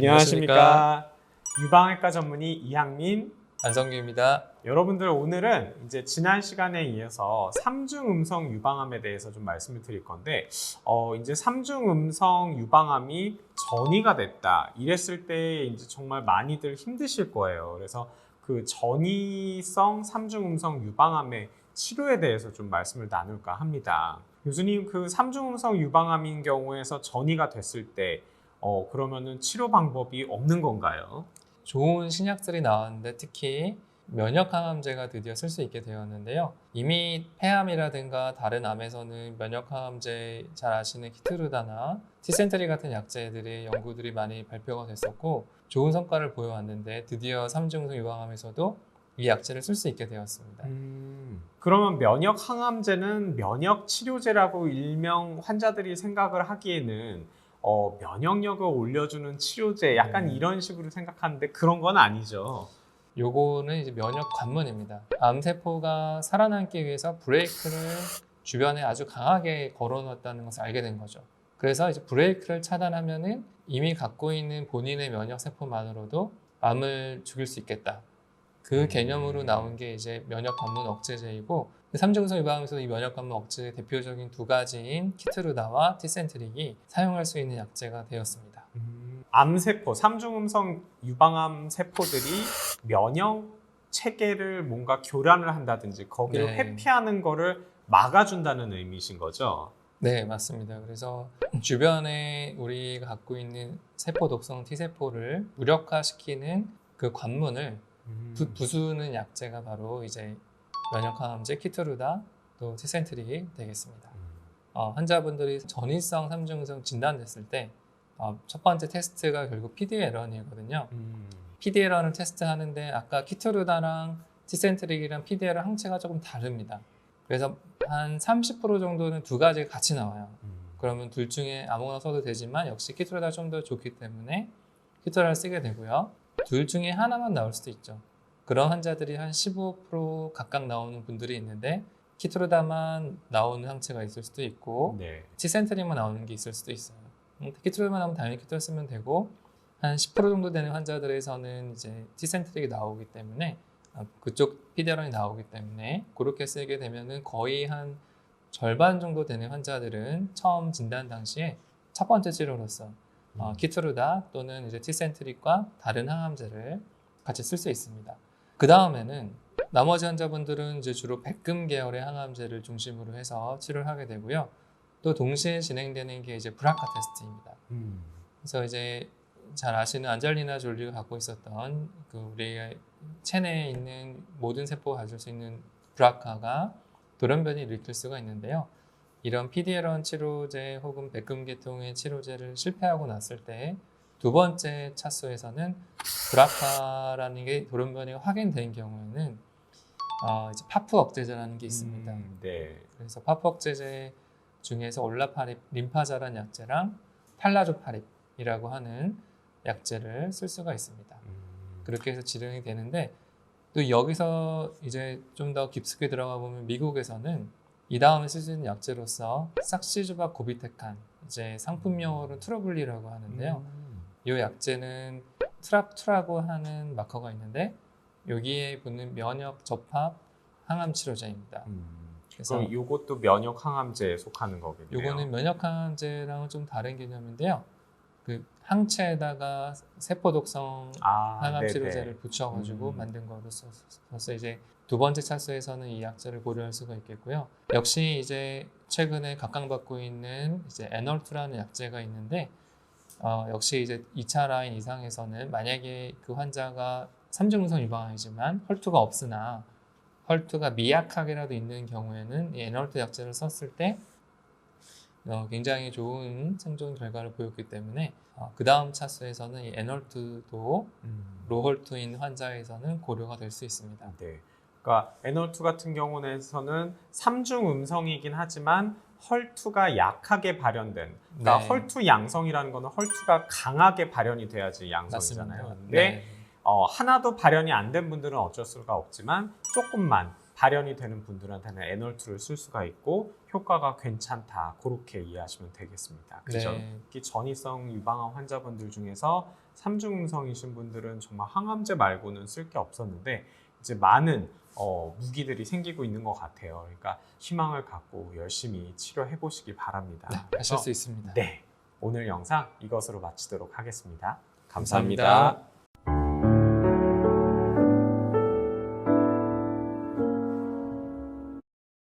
안녕하십니까. 유방외과 전문의 이항민. 안성규입니다. 여러분들 오늘은 이제 지난 시간에 이어서 삼중 음성 유방암에 대해서 좀 말씀을 드릴 건데, 어, 이제 삼중 음성 유방암이 전이가 됐다. 이랬을 때 이제 정말 많이들 힘드실 거예요. 그래서 그 전이성 삼중 음성 유방암의 치료에 대해서 좀 말씀을 나눌까 합니다. 교수님, 그 삼중 음성 유방암인 경우에서 전이가 됐을 때, 어, 그러면은 치료 방법이 없는 건가요? 좋은 신약들이 나왔는데 특히 면역 항암제가 드디어 쓸 수 있게 되었는데요. 이미 폐암이라든가 다른 암에서는 면역 항암제 잘 아시는 키트루다나 티센트리 같은 약제들의 연구들이 많이 발표가 됐었고 좋은 성과를 보여왔는데 드디어 삼중성 유방암에서도 이 약제를 쓸 수 있게 되었습니다. 음, 그러면 면역 항암제는 면역 치료제라고 일명 환자들이 생각을 하기에는 어, 면역력을 올려주는 치료제 약간 음. 이런 식으로 생각하는데 그런 건 아니죠. 요거는 이제 면역 관문입니다. 암세포가 살아남기 위해서 브레이크를 주변에 아주 강하게 걸어놓았다는 것을 알게 된 거죠. 그래서 이제 브레이크를 차단하면은 이미 갖고 있는 본인의 면역 세포만으로도 암을 죽일 수 있겠다. 그 음. 개념으로 나온 게 이제 면역 관문 억제제이고 삼중성 유방암에서 이 면역 관문 억제 대표적인 두 가지인 키트루다와 티센트릭이 사용할 수 있는 약제가 되었습니다. 음, 암세포, 삼중음성 유방암 세포들이 면역 체계를 뭔가 교란을 한다든지 거기를 네. 회피하는 거를 막아준다는 의미신 거죠. 네, 맞습니다. 그래서 주변에 우리가 갖고 있는 세포 독성 T세포를 무력화시키는 그 관문을 음. 부, 부수는 약제가 바로 이제 면역항 암제 키트루다 또 티센트릭이 되겠습니다. 음. 어, 환자분들이 전이성 삼중성 진단됐을 때 어, 첫 번째 테스트가 결국 PDL1이거든요. 음. PDL1을 테스트하는데 아까 키트루다랑 티센트릭이랑 PDL1 항체가 조금 다릅니다. 그래서 한 30% 정도는 두 가지가 같이 나와요. 음. 그러면 둘 중에 아무거나 써도 되지만 역시 키트루다가 좀더 좋기 때문에 키트루다를 쓰게 되고요. 둘 중에 하나만 나올 수도 있죠. 그런 환자들이 한 15% 각각 나오는 분들이 있는데 키트루다만 나오는 항체가 있을 수도 있고 네. 티센트리만 나오는 게 있을 수도 있어요. 음, 키트루다만 나오면 당연히 키트루 쓰면 되고 한 10% 정도 되는 환자들에서는 이제 티센트릭이 나오기 때문에 아, 그쪽 피데런이 나오기 때문에 그렇게 쓰게 되면은 거의 한 절반 정도 되는 환자들은 처음 진단 당시에 첫 번째 치료로서 어, 음. 키트루다 또는 이제 티센트릭과 다른 항암제를 같이 쓸 수 있습니다. 그 다음에는 나머지 환자분들은 이제 주로 백금 계열의 항암제를 중심으로 해서 치료를 하게 되고요. 또 동시에 진행되는 게 이제 브라카 테스트입니다. 음. 그래서 이제 잘 아시는 안젤리나 졸리가 갖고 있었던 그 우리 체내에 있는 모든 세포가 가질 수 있는 브라카가 돌연변이 일으킬 수가 있는데요. 이런 PDL1 치료제 혹은 백금 계통의 치료제를 실패하고 났을 때 두 번째 차수에서는 브라카라는 게 돌연변이가 확인된 경우에는 어, 이제 파프 억제제라는 게 있습니다. 음, 네. 그래서 파프 억제제 중에서 올라파립, 림파자란 약제랑 팔라조파립이라고 하는 약제를 쓸 수가 있습니다. 음. 그렇게 해서 진행이 되는데 또 여기서 이제 좀 더 깊숙이 들어가 보면 미국에서는 이 다음에 쓸 수 있는 약제로서 삭시주박 고비테칸 이제 상품 용어로 트러블리라고 하는데요. 음. 이 약제는 트랍2라고 하는 마커가 있는데 여기에 붙는 면역 접합 항암 치료제입니다. 음. 그래서 그럼 이것도 면역 항암제에 속하는 거겠네요. 요거는 면역 항암제랑은 좀 다른 개념인데요. 그 항체에다가 세포 독성 아, 항암 네네. 치료제를 붙여가지고 음. 만든 거로서 이제 두 번째 차수에서는 이 약제를 고려할 수가 있겠고요. 역시 이제 최근에 각광받고 있는 이제 에널투라는 약제가 있는데 어, 역시 이제 2차 라인 이상에서는 만약에 그 환자가 삼중성 유방암이지만 헐투가 없으나 헐투가 미약하게라도 있는 경우에는 이 에널투 약제를 썼을 때 어, 굉장히 좋은 생존 결과를 보였기 때문에 어, 그 다음 차수에서는 이 에널투도 음. 로헐투인 환자에서는 고려가 될 수 있습니다. 네. 그러니까 NO2 같은 경우에서는 삼중 음성이긴 하지만 헐투가 약하게 발현된 그러니까 네. 헐투 양성이라는 거는 헐투가 강하게 발현이 돼야지 양성이잖아요. 맞습니다. 근데 네. 어, 하나도 발현이 안 된 분들은 어쩔 수가 없지만 조금만 발현이 되는 분들한테는 에널트를 쓸 수가 있고 효과가 괜찮다 그렇게 이해하시면 되겠습니다. 그죠? 네. 특히 전이성 유방암 환자분들 중에서 삼중음성이신 분들은 정말 항암제 말고는 쓸 게 없었는데 이제 많은 어, 무기들이 생기고 있는 것 같아요. 그러니까 희망을 갖고 열심히 치료해 보시기 바랍니다. 네, 하실 수 있습니다. 네 오늘 영상 이것으로 마치도록 하겠습니다 감사합니다. 감사합니다.